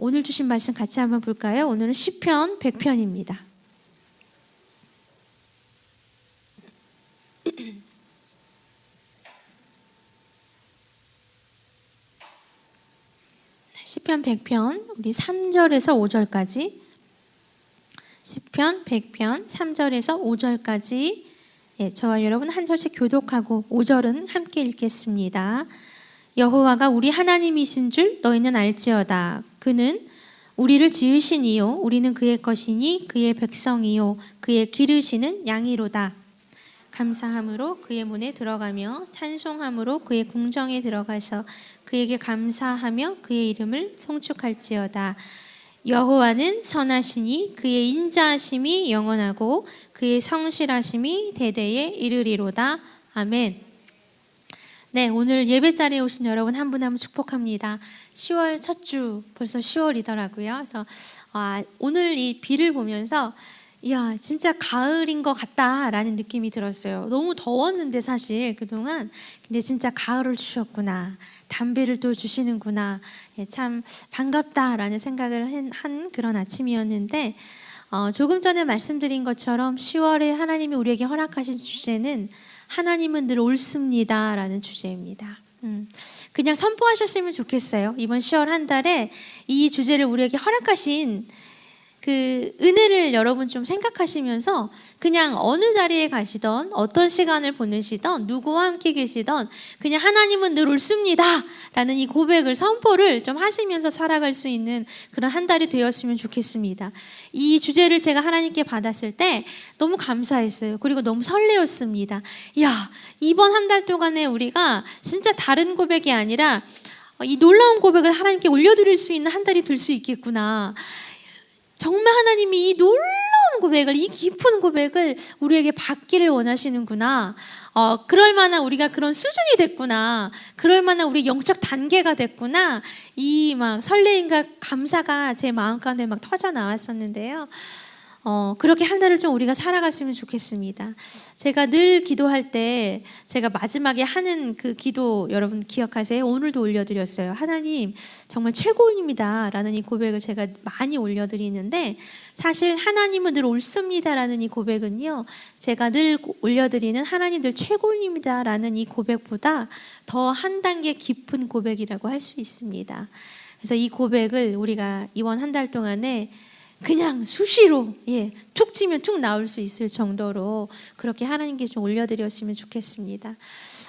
오늘 주신 말씀 같이 한번 볼까요? 오늘은 시편 100편입니다. 시편 100편 우리 3절에서 5절까지 시편 100편 3절에서 5절까지 예, 저와 여러분 한 절씩 교독하고 5절은 함께 읽겠습니다. 여호와가 우리 하나님이신 줄 너희는 알지어다. 그는 우리를 지으시니요 우리는 그의 것이니 그의 백성이요 그의 기르시는 양이로다. 감사함으로 그의 문에 들어가며 찬송함으로 그의 궁정에 들어가서 그에게 감사하며 그의 이름을 송축할지어다. 여호와는 선하시니 그의 인자하심이 영원하고 그의 성실하심이 대대에 이르리로다. 아멘. 네, 오늘 예배 자리에 오신 여러분 한 분 한 분 축복합니다. 10월 첫 주 벌써 10월이더라고요. 그래서 아, 오늘 이 비를 보면서 이야, 진짜 가을인 것 같다라는 느낌이 들었어요. 너무 더웠는데 사실 그동안 근데 진짜 가을을 주셨구나. 담배를 또 주시는구나. 예, 참 반갑다라는 생각을 한, 한 그런 아침이었는데 어, 조금 전에 말씀드린 것처럼 10월에 하나님이 우리에게 허락하신 주제는 하나님은 늘 옳습니다라는 주제입니다. 음, 그냥 선포하셨으면 좋겠어요. 이번 10월 한 달에 이 주제를 우리에게 허락하신 그 은혜를 여러분 좀 생각하시면서 그냥 어느 자리에 가시던 어떤 시간을 보내시던 누구와 함께 계시던 그냥 하나님은 늘 옳습니다 라는 이 고백을 선포를 좀 하시면서 살아갈 수 있는 그런 한 달이 되었으면 좋겠습니다. 이 주제를 제가 하나님께 받았을 때 너무 감사했어요. 그리고 너무 설레었습니다. 야, 이번 한 달 동안에 우리가 진짜 다른 고백이 아니라 이 놀라운 고백을 하나님께 올려드릴 수 있는 한 달이 될 수 있겠구나. 정말 하나님이 이 놀라운 고백을, 이 깊은 고백을 우리에게 받기를 원하시는구나. 어, 그럴 만한 우리가 그런 수준이 됐구나. 그럴 만한 우리 영적 단계가 됐구나. 이 막 설레임과 감사가 제 마음 가운데 막 터져 나왔었는데요. 어, 그렇게 한 달을 좀 우리가 살아갔으면 좋겠습니다. 제가 늘 기도할 때 제가 마지막에 하는 그 기도 여러분 기억하세요? 오늘도 올려드렸어요. 하나님 정말 최고입니다. 라는 이 고백을 제가 많이 올려드리는데 사실 하나님은 늘 옳습니다. 라는 이 고백은요. 제가 늘 올려드리는 하나님 늘 최고입니다. 라는 이 고백보다 더 한 단계 깊은 고백이라고 할 수 있습니다. 그래서 이 고백을 우리가 이번 한 달 동안에 그냥 수시로 예, 툭 치면 툭 나올 수 있을 정도로 그렇게 하나님께 좀 올려드렸으면 좋겠습니다.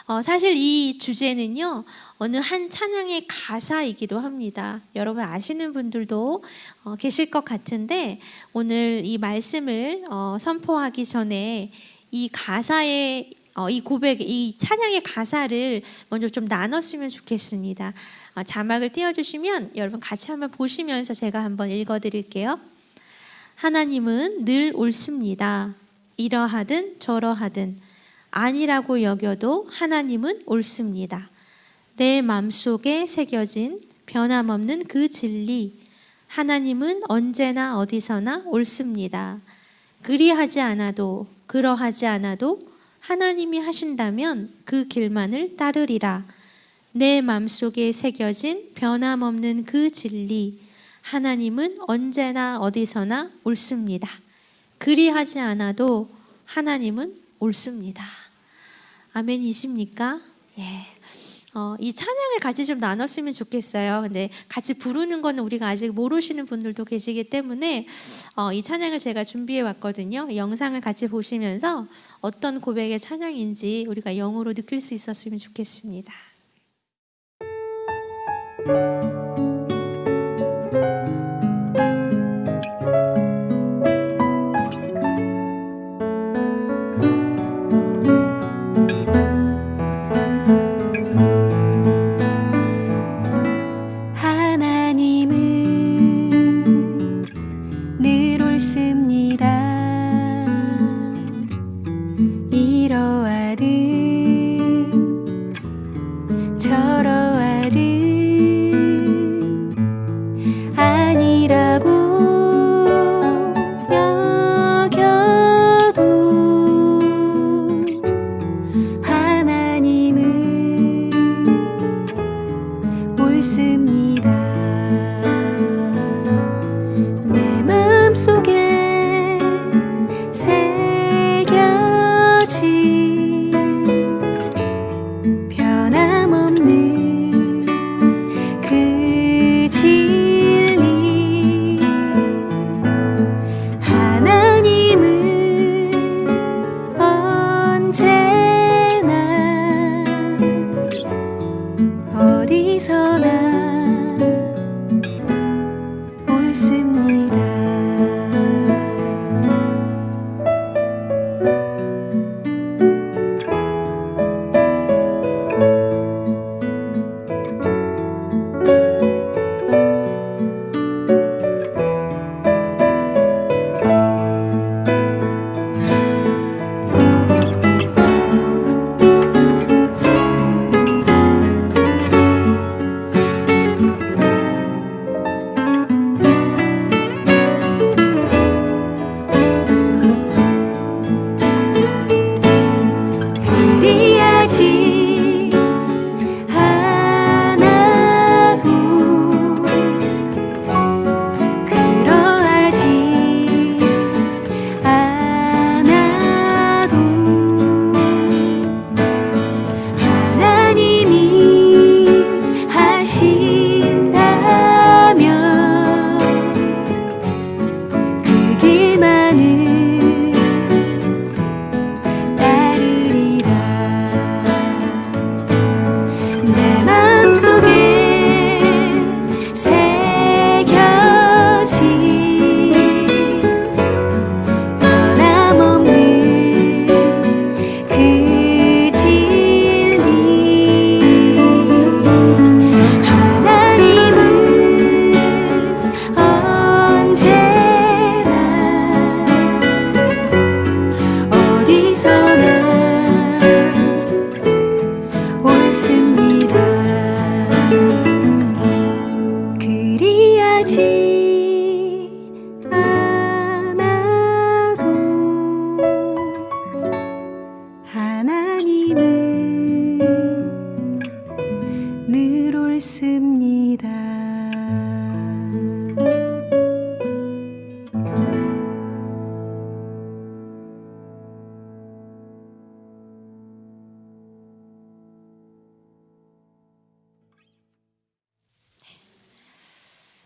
어, 사실 이 주제는요 어느 한 찬양의 가사이기도 합니다. 여러분 아시는 분들도 어, 계실 것 같은데 오늘 이 말씀을 어, 선포하기 전에 이 가사의 어, 이 고백, 이 찬양의 가사를 먼저 좀 나눴으면 좋겠습니다. 어, 자막을 띄워주시면 여러분 같이 한번 보시면서 제가 한번 읽어드릴게요. 하나님은 늘 옳습니다. 이러하든 저러하든 아니라고 여겨도 하나님은 옳습니다. 내 마음속에 새겨진 변함없는 그 진리 하나님은 언제나 어디서나 옳습니다. 그리하지 않아도 그러하지 않아도 하나님이 하신다면 그 길만을 따르리라. 내 마음속에 새겨진 변함없는 그 진리 하나님은 언제나 어디서나 옳습니다. 그리하지 않아도 하나님은 옳습니다. 아멘이십니까? 예. 어, 이 찬양을 같이 좀 나눴으면 좋겠어요. 근데 같이 부르는 거는 우리가 아직 모르시는 분들도 계시기 때문에 어, 이 찬양을 제가 준비해 왔거든요. 영상을 같이 보시면서 어떤 고백의 찬양인지 우리가 영으로 느낄 수 있었으면 좋겠습니다. I'm so good.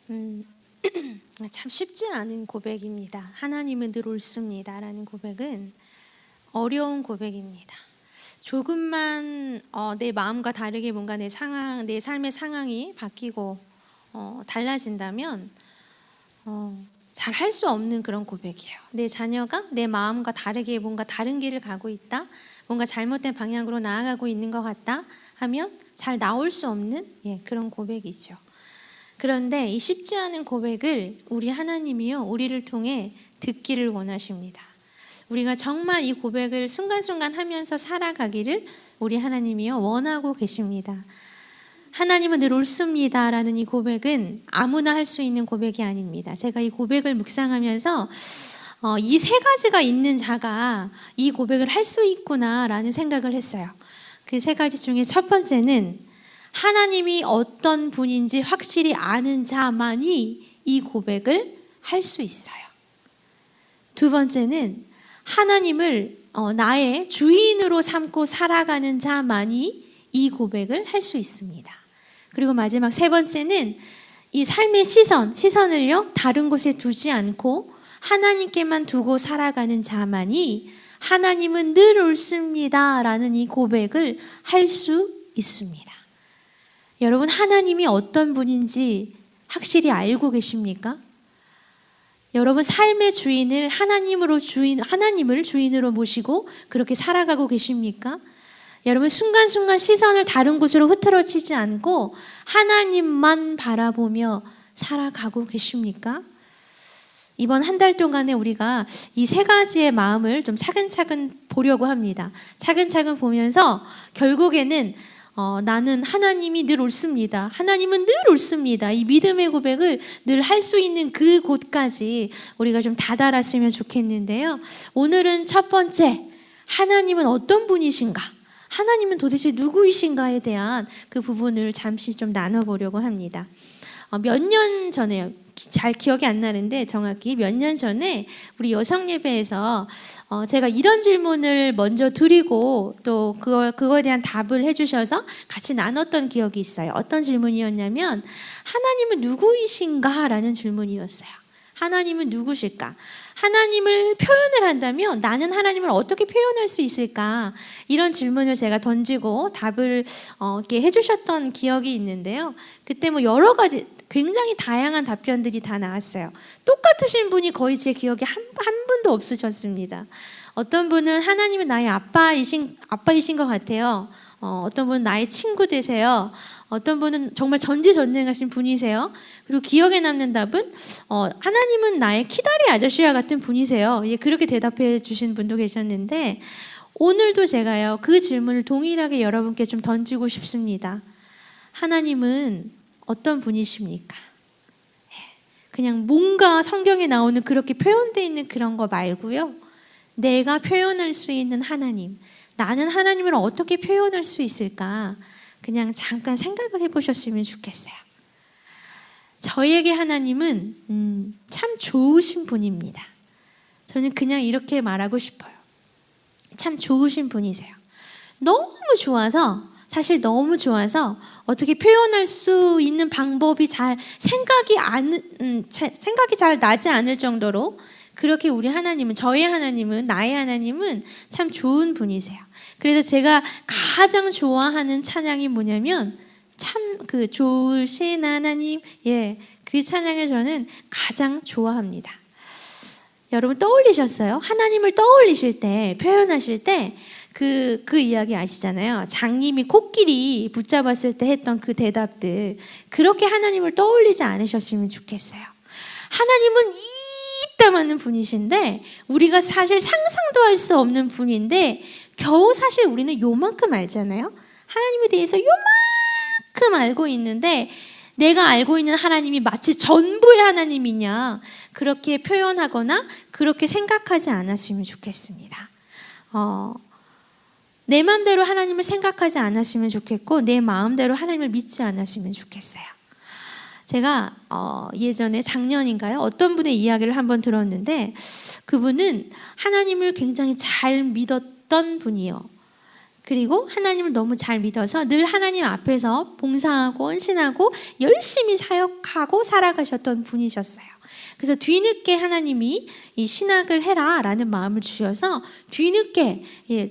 음, 참 쉽지 않은 고백입니다. 하나님은 늘 옳습니다라는 고백은 어려운 고백입니다. 조금만 어, 내 마음과 다르게 뭔가 내 상황, 내 삶의 상황이 바뀌고 어, 달라진다면 어, 잘 할 수 없는 그런 고백이에요. 내 자녀가 내 마음과 다르게 뭔가 다른 길을 가고 있다, 뭔가 잘못된 방향으로 나아가고 있는 것 같다 하면 잘 나올 수 없는 예, 그런 고백이죠. 그런데 이 쉽지 않은 고백을 우리 하나님이요 우리를 통해 듣기를 원하십니다. 우리가 정말 이 고백을 순간순간 하면서 살아가기를 우리 하나님이요 원하고 계십니다. 하나님은 늘 옳습니다 라는 이 고백은 아무나 할 수 있는 고백이 아닙니다. 제가 이 고백을 묵상하면서 어, 이 세 가지가 있는 자가 이 고백을 할 수 있구나 라는 생각을 했어요. 그 세 가지 중에 첫 번째는 하나님이 어떤 분인지 확실히 아는 자만이 이 고백을 할 수 있어요. 두 번째는 하나님을 어, 나의 주인으로 삼고 살아가는 자만이 이 고백을 할 수 있습니다. 그리고 마지막 세 번째는 이 삶의 시선, 시선을요, 다른 곳에 두지 않고 하나님께만 두고 살아가는 자만이 하나님은 늘 옳습니다. 라는 이 고백을 할 수 있습니다. 여러분, 하나님이 어떤 분인지 확실히 알고 계십니까? 여러분 삶의 주인을 하나님으로 주인 하나님을 주인으로 모시고 그렇게 살아가고 계십니까? 여러분 순간순간 시선을 다른 곳으로 흐트러지지 않고 하나님만 바라보며 살아가고 계십니까? 이번 한 달 동안에 우리가 이 세 가지의 마음을 좀 차근차근 보려고 합니다. 차근차근 보면서 결국에는 어, 나는 하나님이 늘 옳습니다. 하나님은 늘 옳습니다. 이 믿음의 고백을 늘 할 수 있는 그 곳까지 우리가 좀 다다랐으면 좋겠는데요. 오늘은 첫 번째, 하나님은 어떤 분이신가? 하나님은 도대체 누구이신가에 대한 그 부분을 잠시 좀 나눠보려고 합니다. 어, 몇년 전에요. 기- 잘 기억이 안 나는데 정확히 몇 년 전에 우리 여성 예배에서 어, 제가 이런 질문을 먼저 드리고 또 그거 그거에 대한 답을 해주셔서 같이 나눴던 기억이 있어요. 어떤 질문이었냐면 하나님은 누구이신가라는 질문이었어요. 하나님은 누구실까? 하나님을 표현을 한다면 나는 하나님을 어떻게 표현할 수 있을까? 이런 질문을 제가 던지고 답을 어, 이렇게 해주셨던 기억이 있는데요. 그때 뭐 여러 가지 굉장히 다양한 답변들이 다 나왔어요. 똑같으신 분이 거의 제 기억에 한, 한 분도 없으셨습니다. 어떤 분은 하나님은 나의 아빠이신 아빠이신 것 같아요. 어, 어떤 분은 나의 친구 되세요. 어떤 분은 정말 전지전능하신 분이세요. 그리고 기억에 남는 답은 어, 하나님은 나의 키다리 아저씨와 같은 분이세요. 예, 그렇게 대답해 주신 분도 계셨는데 오늘도 제가요 그 질문을 동일하게 여러분께 좀 던지고 싶습니다. 하나님은 어떤 분이십니까? 예, 그냥 뭔가 성경에 나오는 그렇게 표현되어 있는 그런 거 말고요. 내가 표현할 수 있는 하나님, 나는 하나님을 어떻게 표현할 수 있을까? 그냥 잠깐 생각을 해보셨으면 좋겠어요. 저에게 하나님은 음, 참 좋으신 분입니다. 저는 그냥 이렇게 말하고 싶어요. 참 좋으신 분이세요. 너무 좋아서 사실 너무 좋아서 어떻게 표현할 수 있는 방법이 잘 생각이 안 음, 자- 생각이 잘 나지 않을 정도로 그렇게 우리 하나님은 저의 하나님은 나의 하나님은 참 좋은 분이세요. 그래서 제가 가장 좋아하는 찬양이 뭐냐면 참 그 좋으신 하나님 예 그 찬양을 저는 가장 좋아합니다. 여러분 떠올리셨어요? 하나님을 떠올리실 때 표현하실 때 그, 그 이야기 아시잖아요. 장님이 코끼리 붙잡았을 때 했던 그 대답들. 그렇게 하나님을 떠올리지 않으셨으면 좋겠어요. 하나님은 이따만한 분이신데, 우리가 사실 상상도 할 수 없는 분인데, 겨우 사실 우리는 요만큼 알잖아요. 하나님에 대해서 요만큼 알고 있는데, 내가 알고 있는 하나님이 마치 전부의 하나님이냐, 그렇게 표현하거나, 그렇게 생각하지 않았으면 좋겠습니다. 어, 내 마음대로 하나님을 생각하지 않았으면 좋겠고 내 마음대로 하나님을 믿지 않았으면 좋겠어요. 제가 어, 예전에 작년인가요? 어떤 분의 이야기를 한번 들었는데 그분은 하나님을 굉장히 잘 믿었던 분이요. 그리고 하나님을 너무 잘 믿어서 늘 하나님 앞에서 봉사하고 헌신하고 열심히 사역하고 살아가셨던 분이셨어요. 그래서 뒤늦게 하나님이 이 신학을 해라라는 마음을 주셔서 뒤늦게 예,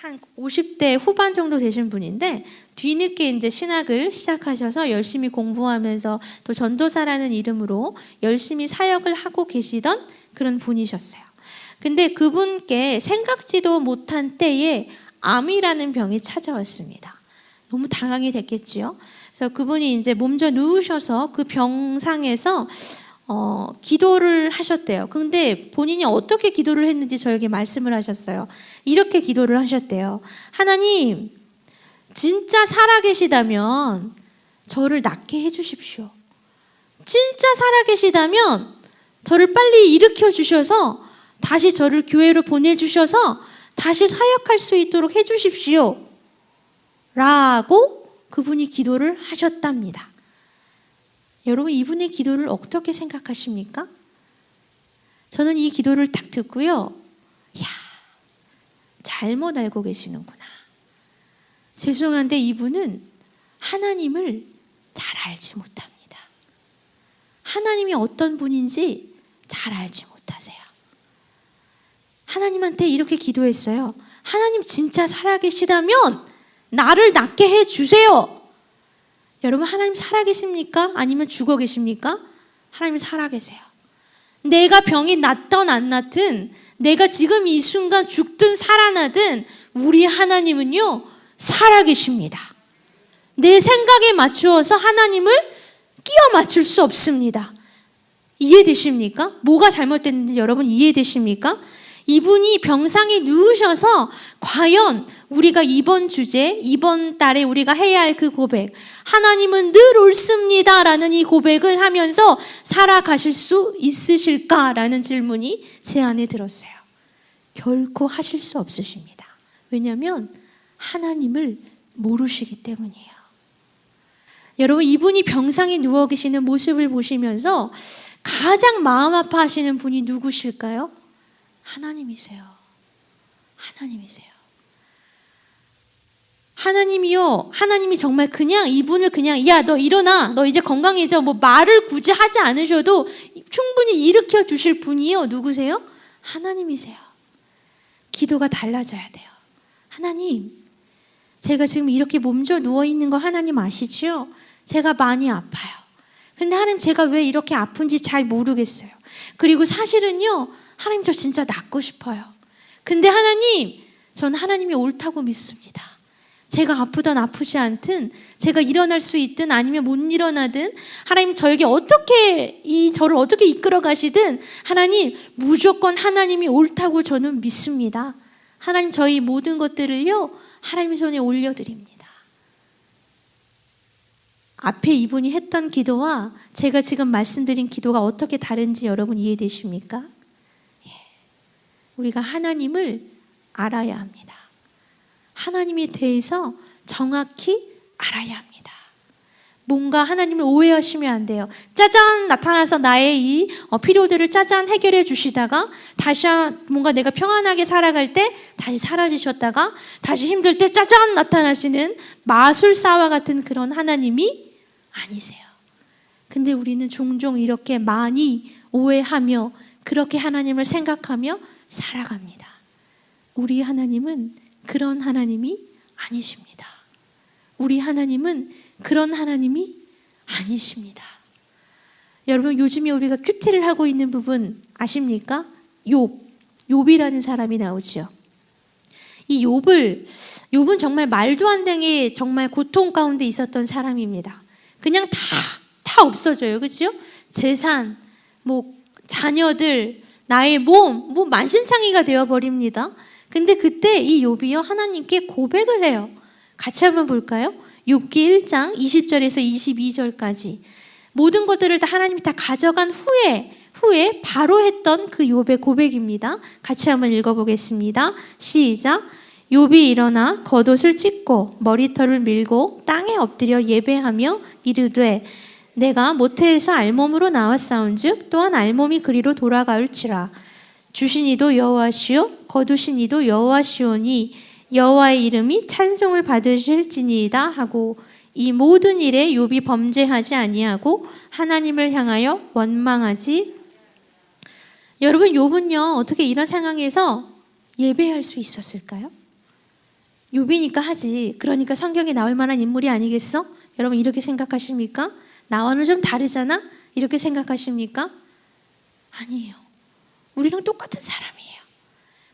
한 50대 후반 정도 되신 분인데 뒤늦게 이제 신학을 시작하셔서 열심히 공부하면서 또 전도사라는 이름으로 열심히 사역을 하고 계시던 그런 분이셨어요. 근데 그분께 생각지도 못한 때에 암이라는 병이 찾아왔습니다. 너무 당황이 됐겠지요. 그래서 그분이 이제 몸져 누우셔서 그 병상에서 어, 기도를 하셨대요. 근데 본인이 어떻게 기도를 했는지 저에게 말씀을 하셨어요. 이렇게 기도를 하셨대요. 하나님, 진짜 살아계시다면 저를 낫게 해주십시오. 진짜 살아계시다면 저를 빨리 일으켜 주셔서 다시 저를 교회로 보내주셔서 다시 사역할 수 있도록 해주십시오. 라고 그분이 기도를 하셨답니다. 여러분, 이분의 기도를 어떻게 생각하십니까? 저는 이 기도를 딱 듣고요. 야, 잘못 알고 계시는구나. 죄송한데 이분은 하나님을 잘 알지 못합니다. 하나님이 어떤 분인지 잘 알지 못하세요. 하나님한테 이렇게 기도했어요. 하나님 진짜 살아계시다면 나를 낫게 해 주세요. 여러분 하나님 살아계십니까? 아니면 죽어 계십니까? 하나님 살아계세요. 내가 병이 낫던 안 낫든 내가 지금 이 순간 죽든 살아나든 우리 하나님은요 살아계십니다. 내 생각에 맞추어서 하나님을 끼워 맞출 수 없습니다. 이해되십니까? 뭐가 잘못됐는지 여러분 이해되십니까? 이분이 병상에 누우셔서 과연 우리가 이번 주제, 이번 달에 우리가 해야 할 그 고백, 하나님은 늘 옳습니다라는 이 고백을 하면서 살아가실 수 있으실까라는 질문이 제 안에 들었어요. 결코 하실 수 없으십니다. 왜냐하면 하나님을 모르시기 때문이에요. 여러분, 이분이 병상에 누워 계시는 모습을 보시면서 가장 마음 아파하시는 분이 누구실까요? 하나님이세요. 하나님이세요. 하나님이요. 하나님이 정말 그냥 이분을 그냥 야, 너 일어나. 너 이제 건강해져. 뭐 말을 굳이 하지 않으셔도 충분히 일으켜 주실 분이요. 누구세요? 하나님이세요. 기도가 달라져야 돼요. 하나님, 제가 지금 이렇게 몸져 누워 있는 거 하나님 아시지요? 제가 많이 아파요. 근데 하나님 제가 왜 이렇게 아픈지 잘 모르겠어요. 그리고 사실은요, 하나님 저 진짜 낫고 싶어요. 근데 하나님, 전 하나님이 옳다고 믿습니다. 제가 아프든 아프지 않든 제가 일어날 수 있든 아니면 못 일어나든 하나님 저에게 어떻게 이 저를 어떻게 이끌어 가시든 하나님 무조건 하나님이 옳다고 저는 믿습니다. 하나님 저희 모든 것들을요 하나님 손에 올려드립니다. 앞에 이분이 했던 기도와 제가 지금 말씀드린 기도가 어떻게 다른지 여러분 이해되십니까? 예. 우리가 하나님을 알아야 합니다. 하나님에 대해서 정확히 알아야 합니다. 뭔가 하나님을 오해하시면 안 돼요. 짜잔 나타나서 나의 이 어, 필요들을 짜잔 해결해 주시다가 다시 한- 뭔가 내가 평안하게 살아갈 때 다시 사라지셨다가 다시 힘들 때 짜잔 나타나시는 마술사와 같은 그런 하나님이 아니세요. 근데 우리는 종종 이렇게 많이 오해하며 그렇게 하나님을 생각하며 살아갑니다. 우리 하나님은 그런 하나님이 아니십니다. 우리 하나님은 그런 하나님이 아니십니다. 여러분 요즘에 우리가 큐티를 하고 있는 부분 아십니까? 욥, 욥이라는 사람이 나오지요. 이 욥을 욥은 정말 말도 안 되게 정말 고통 가운데 있었던 사람입니다. 그냥 다 다 없어져요, 그렇죠? 재산, 뭐 자녀들, 나의 몸, 뭐 만신창이가 되어 버립니다. 근데 그때 이 욥이요 하나님께 고백을 해요. 같이 한번 볼까요? 욥기 1장 20절에서 22절까지 모든 것들을 다 하나님이 다 가져간 후에 후에 바로 했던 그 욥의 고백입니다. 같이 한번 읽어보겠습니다. 시작. 욥이 일어나 겉옷을 찢고 머리털을 밀고 땅에 엎드려 예배하며 이르되 내가 모태에서 알몸으로 나왔사온즉 또한 알몸이 그리로 돌아가올지라 주신 이도 여호와시요 거두신 이도 여호와시오니 여호와의 이름이 찬송을 받으실지니이다 하고 이 모든 일에 욥이 범죄하지 아니하고 하나님을 향하여 원망하지 여러분 욥은요 어떻게 이런 상황에서 예배할 수 있었을까요? 욥이니까 하지. 그러니까 성경에 나올 만한 인물이 아니겠어? 여러분 이렇게 생각하십니까? 나와는 좀 다르잖아? 이렇게 생각하십니까? 아니에요. 우리랑 똑같은 사람이에요.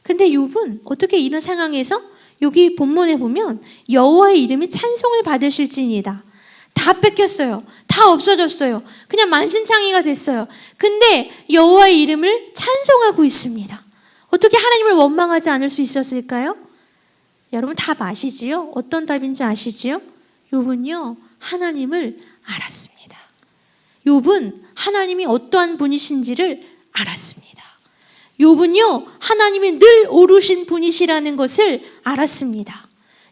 근데 욥은 어떻게 이런 상황에서 여기 본문에 보면 여호와의 이름이 찬송을 받으실지니다. 다 뺏겼어요. 다 없어졌어요. 그냥 만신창이가 됐어요. 근데 여호와의 이름을 찬송하고 있습니다. 어떻게 하나님을 원망하지 않을 수 있었을까요? 여러분 답 아시지요? 어떤 답인지 아시지요? 욥은요 하나님을 알았습니다. 욥은 하나님이 어떠한 분이신지를 알았습니다. 욥은요 하나님이 늘 오르신 분이시라는 것을 알았습니다.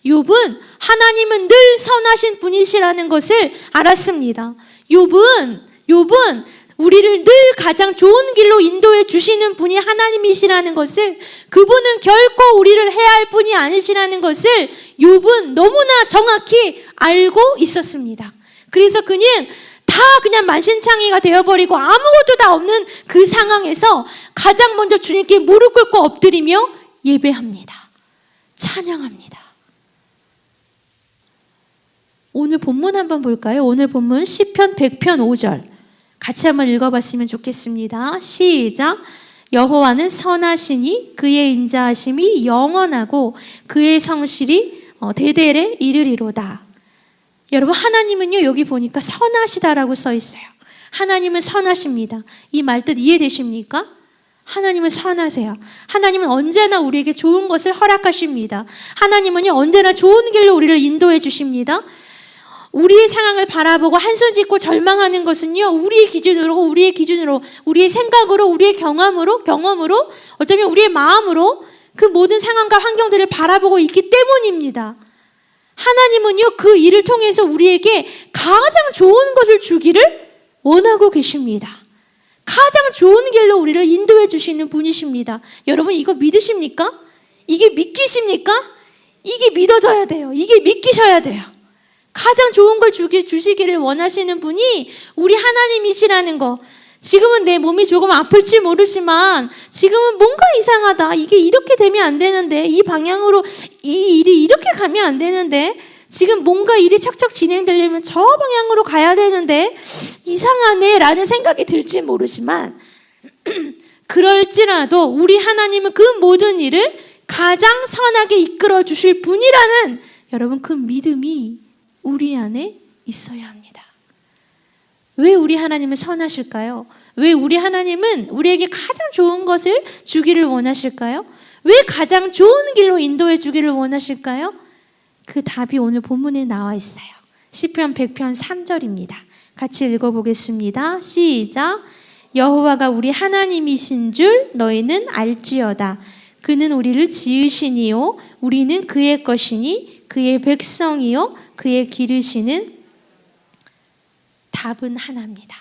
욥은 하나님은 늘 선하신 분이시라는 것을 알았습니다. 욥은 욥은 우리를 늘 가장 좋은 길로 인도해 주시는 분이 하나님이시라는 것을 그분은 결코 우리를 해할 분이 아니시라는 것을 욥은 너무나 정확히 알고 있었습니다. 그래서 그냥 다 그냥 만신창이가 되어버리고 아무것도 다 없는 그 상황에서 가장 먼저 주님께 무릎 꿇고 엎드리며 예배합니다. 찬양합니다. 오늘 본문 한번 볼까요? 오늘 본문 시편 100편 5절. 같이 한번 읽어봤으면 좋겠습니다. 시작. 여호와는 선하시니 그의 인자하심이 영원하고 그의 성실이 어, 대대에 이르리로다. 여러분 하나님은요 여기 보니까 선하시다라고 써 있어요. 하나님은 선하십니다. 이 말 뜻 이해되십니까? 하나님은 선하세요. 하나님은 언제나 우리에게 좋은 것을 허락하십니다. 하나님은요 언제나 좋은 길로 우리를 인도해 주십니다. 우리의 상황을 바라보고 한손 짚고 절망하는 것은요, 우리의 기준으로, 우리의 기준으로, 우리의 생각으로, 우리의 경험으로, 경험으로, 어쩌면 우리의 마음으로 그 모든 상황과 환경들을 바라보고 있기 때문입니다. 하나님은요, 그 일을 통해서 우리에게 가장 좋은 것을 주기를 원하고 계십니다. 가장 좋은 길로 우리를 인도해 주시는 분이십니다. 여러분, 이거 믿으십니까? 이게 믿기십니까? 이게 믿어져야 돼요. 이게 믿기셔야 돼요. 가장 좋은 걸 주기, 주시기를 원하시는 분이 우리 하나님이시라는 거. 지금은 내 몸이 조금 아플지 모르지만 지금은 뭔가 이상하다. 이게 이렇게 되면 안 되는데 이 방향으로 이 일이 이렇게 가면 안 되는데 지금 뭔가 일이 척척 진행되려면 저 방향으로 가야 되는데 이상하네 라는 생각이 들지 모르지만 그럴지라도 우리 하나님은 그 모든 일을 가장 선하게 이끌어 주실 분이라는 여러분 그 믿음이 우리 안에 있어야 합니다. 왜 우리 하나님은 선하실까요? 왜 우리 하나님은 우리에게 가장 좋은 것을 주기를 원하실까요? 왜 가장 좋은 길로 인도해 주기를 원하실까요? 그 답이 오늘 본문에 나와 있어요. 시편 100편 3절입니다. 같이 읽어 보겠습니다. 시작. 여호와가 우리 하나님이신 줄 너희는 알지어다. 그는 우리를 지으시니요 우리는 그의 것이니 그의 백성이요 그의 기르시는 답은 하나입니다.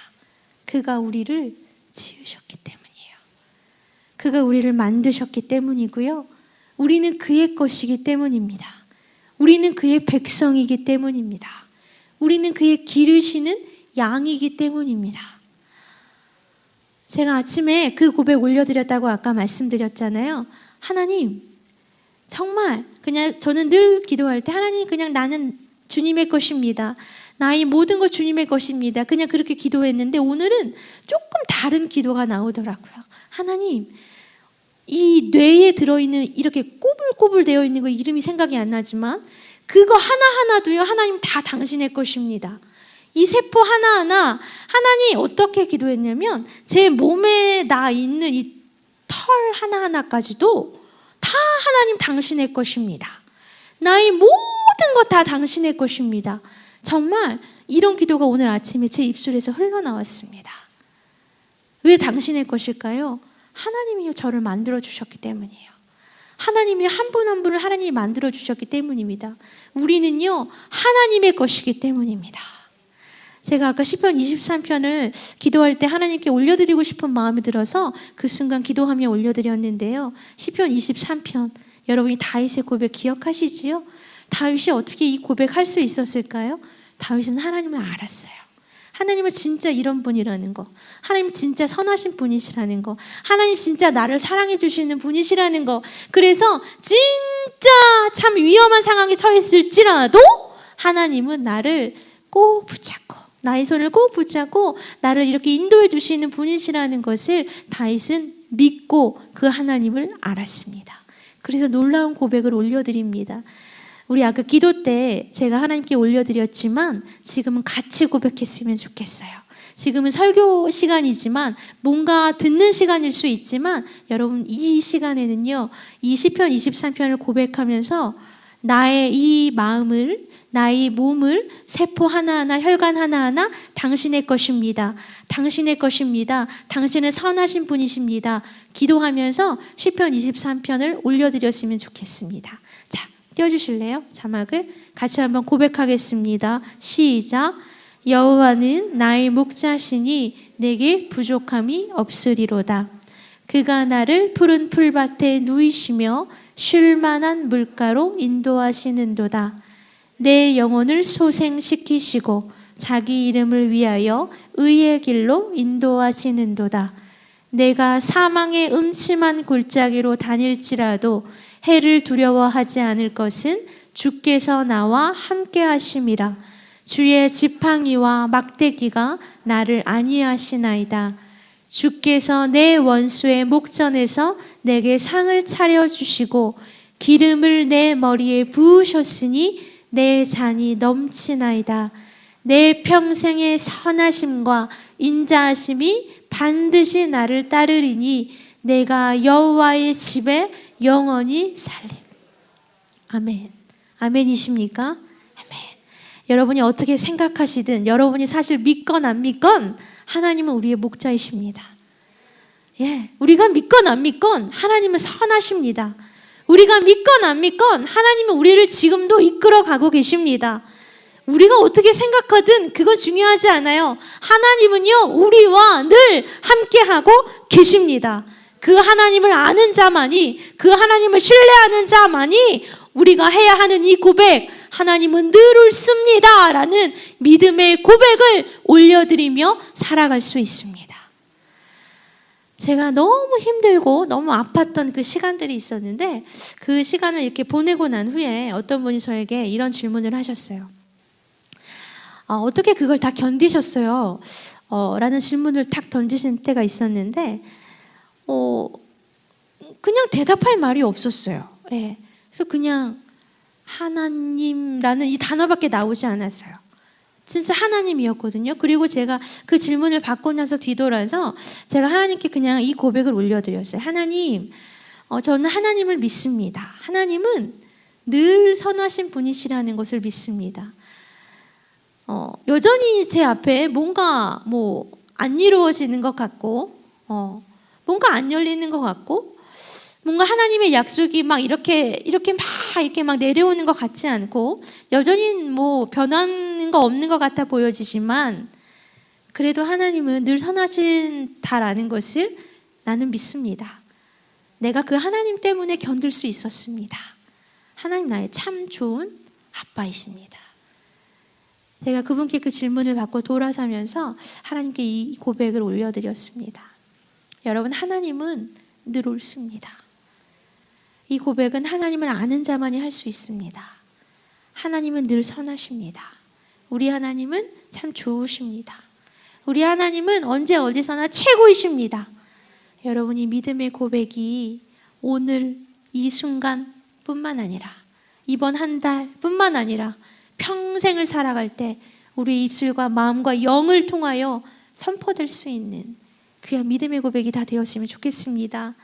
그가 우리를 지으셨기 때문이에요. 그가 우리를 만드셨기 때문이고요. 우리는 그의 것이기 때문입니다. 우리는 그의 백성이기 때문입니다. 우리는 그의 기르시는 양이기 때문입니다. 제가 아침에 그 고백 올려드렸다고 아까 말씀드렸잖아요. 하나님, 정말 그냥 저는 늘 기도할 때 하나님 그냥 나는 주님의 것입니다. 나의 모든 것 주님의 것입니다. 그냥 그렇게 기도했는데 오늘은 조금 다른 기도가 나오더라고요. 하나님, 이 뇌에 들어있는 이렇게 꼬불꼬불 되어 있는 거 이름이 생각이 안 나지만 그거 하나하나도요, 하나님 다 당신의 것입니다. 이 세포 하나하나 하나님 어떻게 기도했냐면 제 몸에 나 있는 이 털 하나하나까지도 다 하나님 당신의 것입니다. 나의 모든 것 다 당신의 것입니다. 정말 이런 기도가 오늘 아침에 제 입술에서 흘러나왔습니다. 왜 당신의 것일까요? 하나님이 저를 만들어 주셨기 때문이에요. 하나님이 한 분 한 분을 하나님이 만들어 주셨기 때문입니다. 우리는요 하나님의 것이기 때문입니다. 제가 아까 시편 23편을 기도할 때 하나님께 올려드리고 싶은 마음이 들어서 그 순간 기도하며 올려드렸는데요. 시편 23편 여러분이 다윗의 고백 기억하시지요? 다윗이 어떻게 이 고백할 수 있었을까요? 다윗은 하나님을 알았어요. 하나님은 진짜 이런 분이라는 거. 하나님 진짜 선하신 분이시라는 거. 하나님 진짜 나를 사랑해 주시는 분이시라는 거. 그래서 진짜 참 위험한 상황에 처했을지라도 하나님은 나를 꼭 붙잡고 나의 손을 꼭 붙잡고 나를 이렇게 인도해 주시는 분이시라는 것을 다윗은 믿고 그 하나님을 알았습니다. 그래서 놀라운 고백을 올려드립니다. 우리 아까 기도 때 제가 하나님께 올려드렸지만 지금은 같이 고백했으면 좋겠어요. 지금은 설교 시간이지만 뭔가 듣는 시간일 수 있지만 여러분 이 시간에는요. 이 시편 23편을 고백하면서 나의 이 마음을 나의 몸을 세포 하나하나 혈관 하나하나 당신의 것입니다. 당신의 것입니다. 당신은 선하신 분이십니다. 기도하면서 시편 23편을 올려 드렸으면 좋겠습니다. 자, 띄워주실래요? 자막을 같이 한번 고백하겠습니다. 시작. 여호와는 나의 목자시니 내게 부족함이 없으리로다. 그가 나를 푸른 풀밭에 누이시며 쉴 만한 물가로 인도하시는도다. 내 영혼을 소생시키시고 자기 이름을 위하여 의의 길로 인도하시는도다. 내가 사망의 음침한 골짜기로 다닐지라도 해를 두려워하지 않을 것은 주께서 나와 함께 하심이라. 주의 지팡이와 막대기가 나를 안위하시나이다. 주께서 내 원수의 목전에서 내게 상을 차려 주시고 기름을 내 머리에 부으셨으니 내 잔이 넘치나이다. 내 평생의 선하심과 인자하심이 반드시 나를 따르리니 내가 여호와의 집에 영원히 살림. 아멘. 아멘이십니까? 아멘. 여러분이 어떻게 생각하시든 여러분이 사실 믿건 안 믿건 하나님은 우리의 목자이십니다. 예, 우리가 믿건 안 믿건 하나님은 선하십니다. 우리가 믿건 안 믿건 하나님은 우리를 지금도 이끌어 가고 계십니다. 우리가 어떻게 생각하든 그건 중요하지 않아요. 하나님은요, 우리와 늘 함께하고 계십니다. 그 하나님을 아는 자만이, 그 하나님을 신뢰하는 자만이 우리가 해야 하는 이 고백, 하나님은 늘 옳습니다. 라는 믿음의 고백을 올려드리며 살아갈 수 있습니다. 제가 너무 힘들고 너무 아팠던 그 시간들이 있었는데 그 시간을 이렇게 보내고 난 후에 어떤 분이 저에게 이런 질문을 하셨어요. 아, 어떻게 그걸 다 견디셨어요? 어, 라는 질문을 탁 던지신 때가 있었는데, 어, 그냥 대답할 말이 없었어요. 예. 그래서 그냥 하나님라는 이 단어밖에 나오지 않았어요. 진짜 하나님이었거든요. 그리고 제가 그 질문을 받고 나서 뒤돌아서 제가 하나님께 그냥 이 고백을 올려드렸어요. 하나님, 어, 저는 하나님을 믿습니다. 하나님은 늘 선하신 분이시라는 것을 믿습니다. 어, 여전히 제 앞에 뭔가 뭐 안 이루어지는 것 같고, 어, 뭔가 안 열리는 것 같고, 뭔가 하나님의 약속이 막 이렇게 이렇게 막 이렇게 막 내려오는 것 같지 않고 여전히 뭐 변하는 거 없는 것 같아 보여지지만 그래도 하나님은 늘 선하신 다라는 것을 나는 믿습니다. 내가 그 하나님 때문에 견딜 수 있었습니다. 하나님 나의 참 좋은 아빠이십니다. 제가 그분께 그 질문을 받고 돌아서면서 하나님께 이 고백을 올려드렸습니다. 여러분, 하나님은 늘 옳습니다. 이 고백은 하나님을 아는 자만이 할 수 있습니다. 하나님은 늘 선하십니다. 우리 하나님은 참 좋으십니다. 우리 하나님은 언제 어디서나 최고이십니다. 여러분이 믿음의 고백이 오늘 이 순간 뿐만 아니라 이번 한 달 뿐만 아니라 평생을 살아갈 때 우리 입술과 마음과 영을 통하여 선포될 수 있는 귀한 믿음의 고백이 다 되었으면 좋겠습니다.